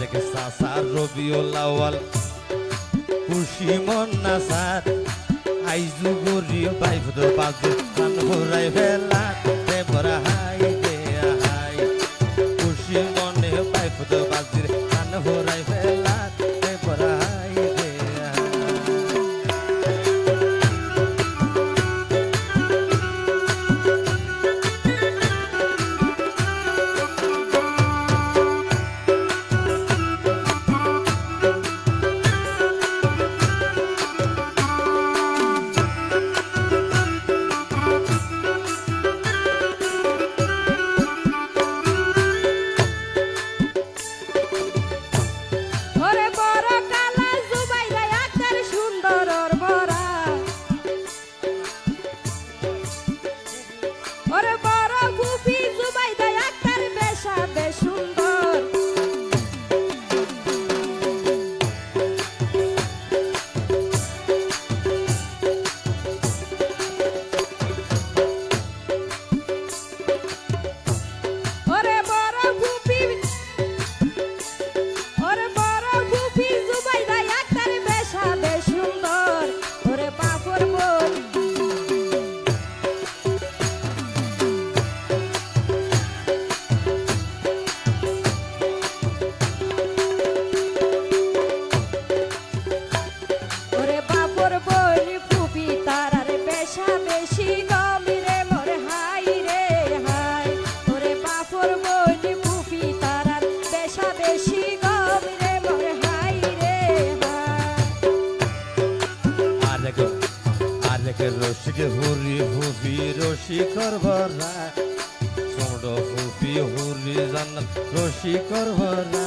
রাজাকে সাসার রবিউল খুশি মন না সার, আইজু গরি বাইফ তো বাজু কান ভরাই ফেলা তে হাই দে হাই। খুশি মনে বাইফ তো বাজির কান ভরা রসিকর ভরা ছোট ফুপি হুলি জান্নাত রসিকর ভরা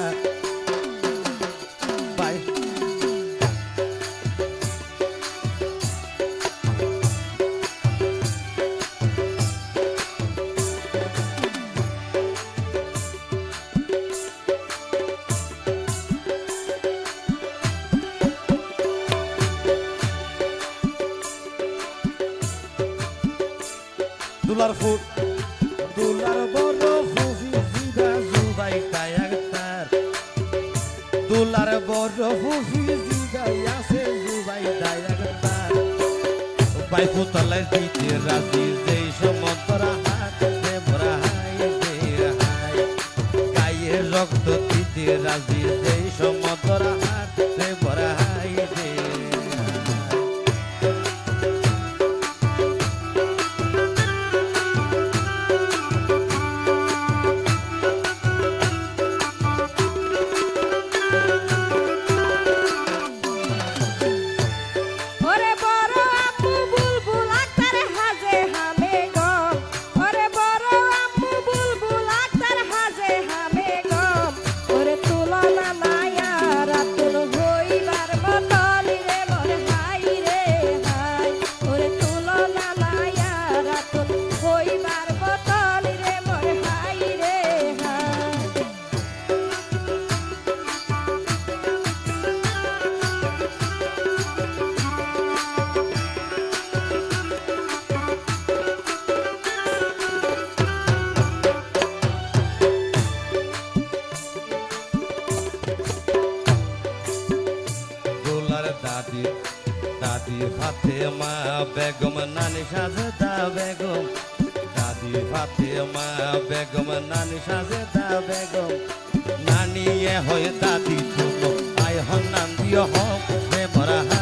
Yollar food. দাদি দাদি হাতে মা বেগম, নানি সাজে দা বেগম। দাদি হাতে মা বেগম, নানি সাজে দা বেগম। নানি এ হয়ে দাদি আয় হন নান্দিও হোক, হে মরা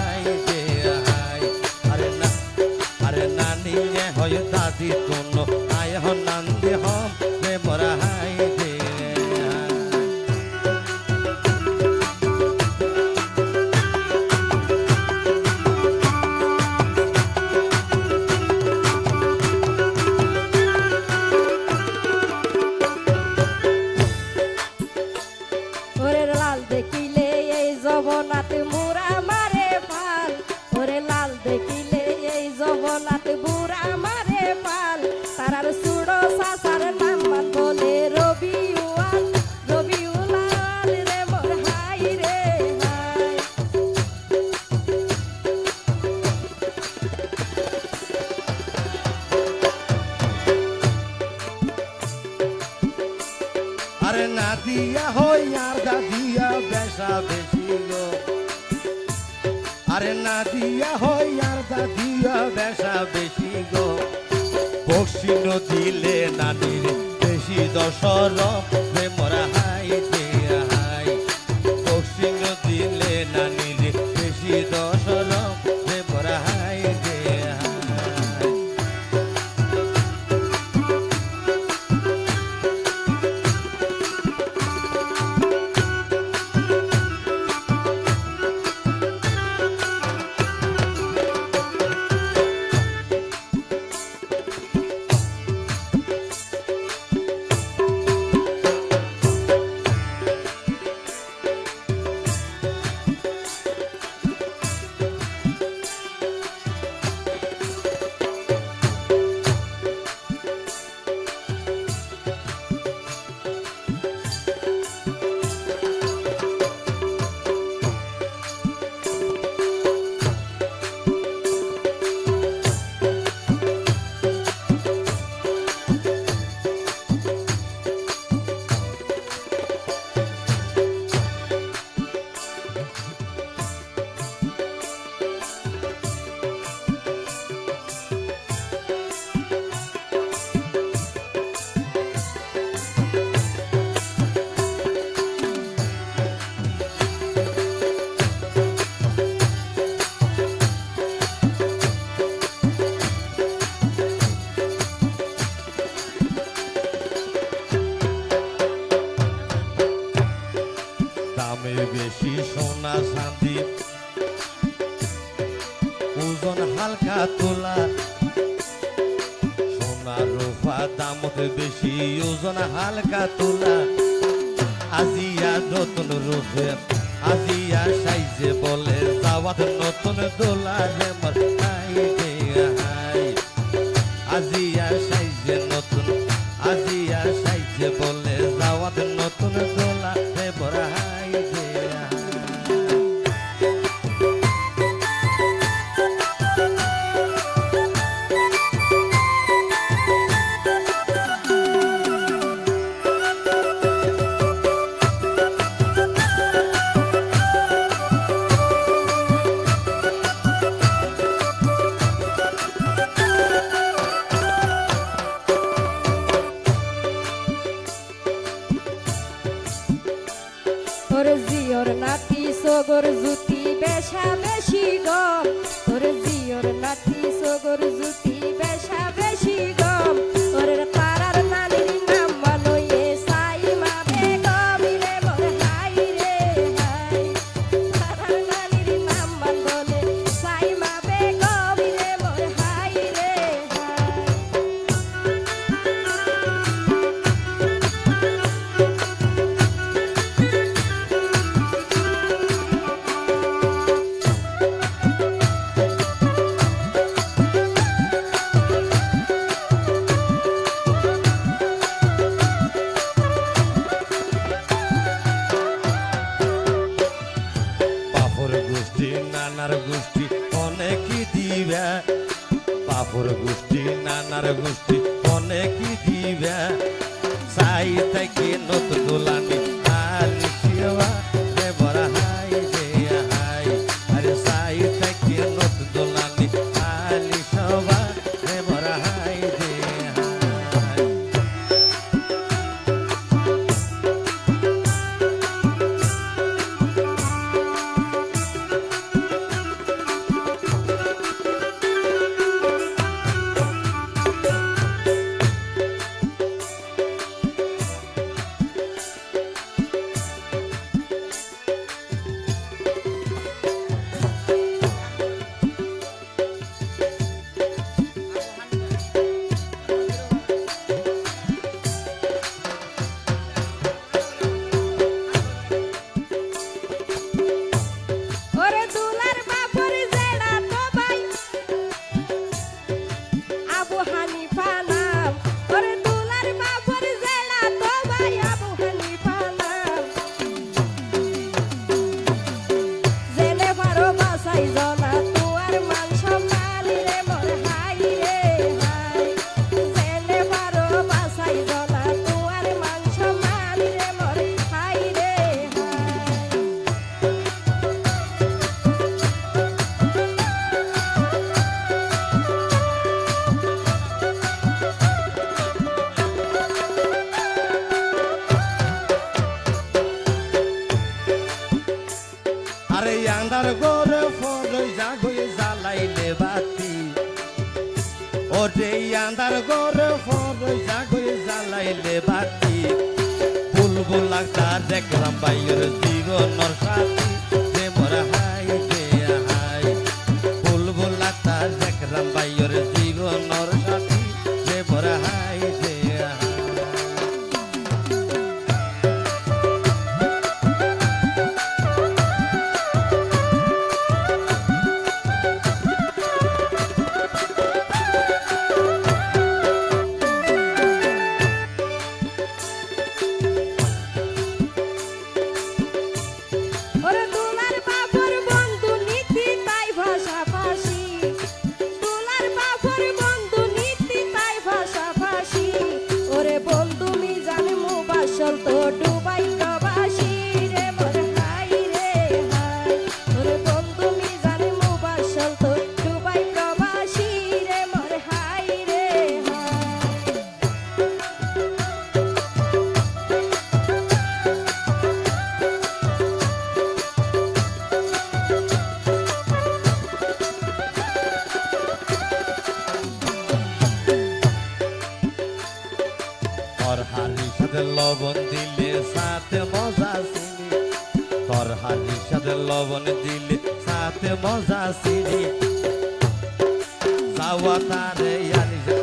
দিয়া হই আর দা দিয়া বেশা বেশি আরে না দিয়া হই আর দা দিয়া বেশা বেশি গো বক্সিন দিলে নানির বেশি দশর হালকা তোলা। আজিয়া নতুন রূপে আজিয়া সাইজে বলে যাওয়াত নতুন দোলা রে মর আজিয়া নানার গোষ্ঠী অনেক দিবা। পাপর গোষ্ঠী, নানার গোষ্ঠী অনেক দিবা। চাই থেকে নতুন দোলানি আর শিবা ஐயரத்து সাথে লবণ দিলে সাথে মজা সিঁড়ি যাওয়া তারে আনি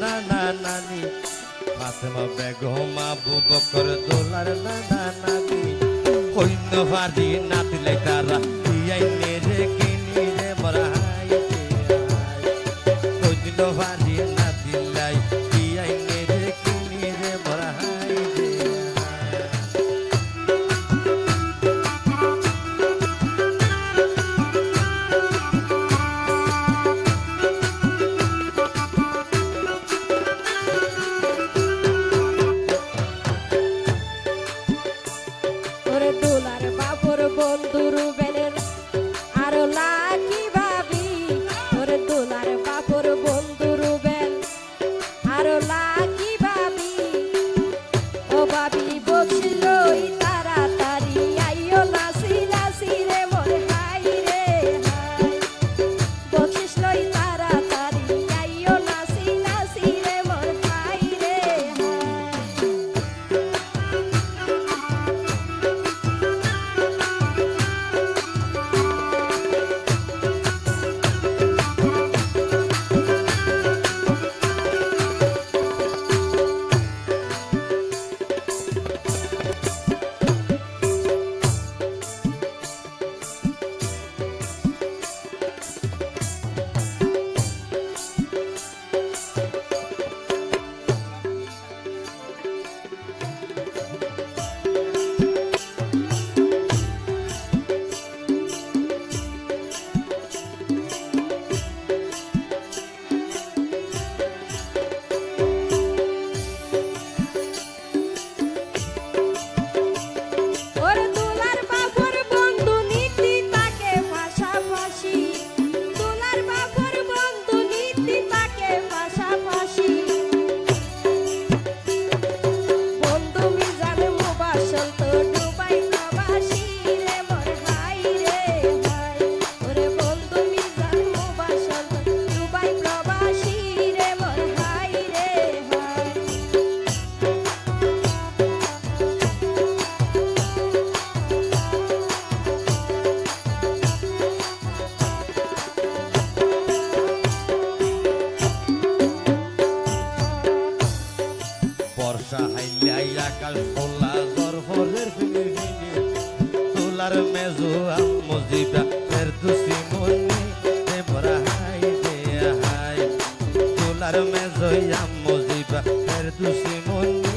নানা নানি ফাতেমা বেগম আবু বকর দোলার নানা নানি হইন্য ভারি নাতিলে তারা দিয়াইনে তোলার মেজু আম্মু জিবা ফের দুসি মনি